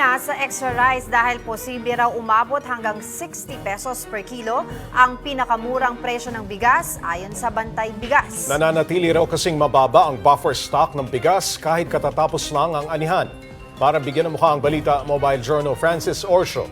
na sa extra rice dahil posible raw umabot hanggang 60 pesos per kilo ang pinakamurang presyo ng bigas ayon sa Bantay Bigas. Nananatili raw kasing mababa ang buffer stock ng bigas kahit katatapos lang ang anihan. Para bigyan ng mukha ang balita, Mobile Journal Francis Orsho.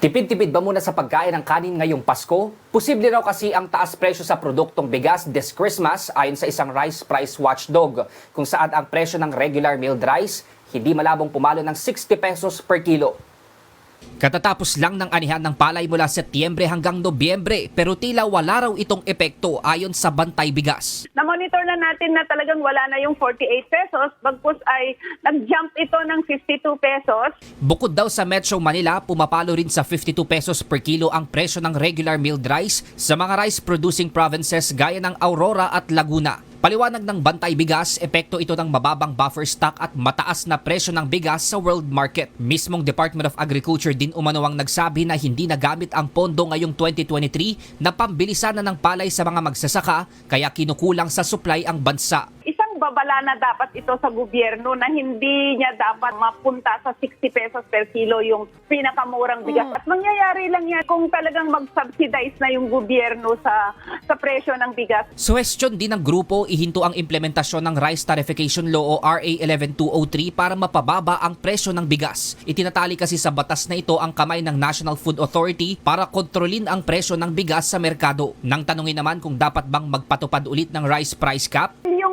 Tipid-tipid ba muna sa pagkain ng kanin ngayong Pasko? Posible raw kasi ang taas presyo sa produktong bigas this Christmas ayon sa isang rice price watchdog kung saan ang presyo ng regular milled rice hindi malabong pumalo ng 60 pesos per kilo. Katatapos lang ng anihan ng palay mula Setyembre hanggang Nobyembre pero tila wala raw itong epekto ayon sa Bantay Bigas. na-monitor na natin na talagang wala na yung 48 pesos, bagkus ay nag-jump ito ng 52 pesos. Bukod daw sa Metro Manila, pumapalo rin sa 52 pesos per kilo ang presyo ng regular milled rice sa mga rice-producing provinces gaya ng Aurora at Laguna. Paliwanag ng Bantay Bigas, epekto ito ng mababang buffer stock at mataas na presyo ng bigas sa world market. Mismong Department of Agriculture din umano ang nagsabi na hindi nagamit ang pondo ngayong 2023 na pambilisan na ng palay sa mga magsasaka kaya kinukulang sa supply ang bansa. Babala na dapat ito sa gobyerno na hindi niya dapat mapunta sa 60 pesos per kilo yung pinakamurang bigas. At mangyayari lang yan kung talagang mag-subsidize na yung gobyerno sa sa presyo ng bigas. Suwestyon din ng grupo ihinto ang implementasyon ng Rice Tarification Law o RA 11203 para mapababa ang presyo ng bigas. Itinatali kasi sa batas na ito ang kamay ng National Food Authority para kontrolin ang presyo ng bigas sa merkado. Nang tanungin naman kung dapat bang magpatupad ulit ng rice price cap,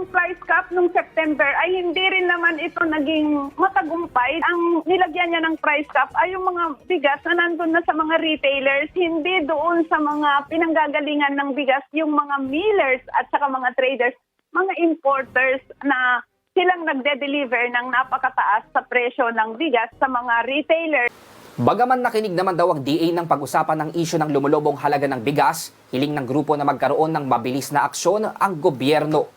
price cap nung September ay hindi rin naman ito naging matagumpay. Ang nilagyan niya ng price cap ay yung mga bigas na nandun na sa mga retailers, hindi doon sa mga pinanggagalingan ng bigas, yung mga millers at saka mga traders, mga importers na silang nagde-deliver ng napakataas sa presyo ng bigas sa mga retailers. Bagaman nakinig naman daw ang DA ng pag-usapan ng isyu ng lumulubong halaga ng bigas, hiling ng grupo na magkaroon ng mabilis na aksyon ang gobyerno.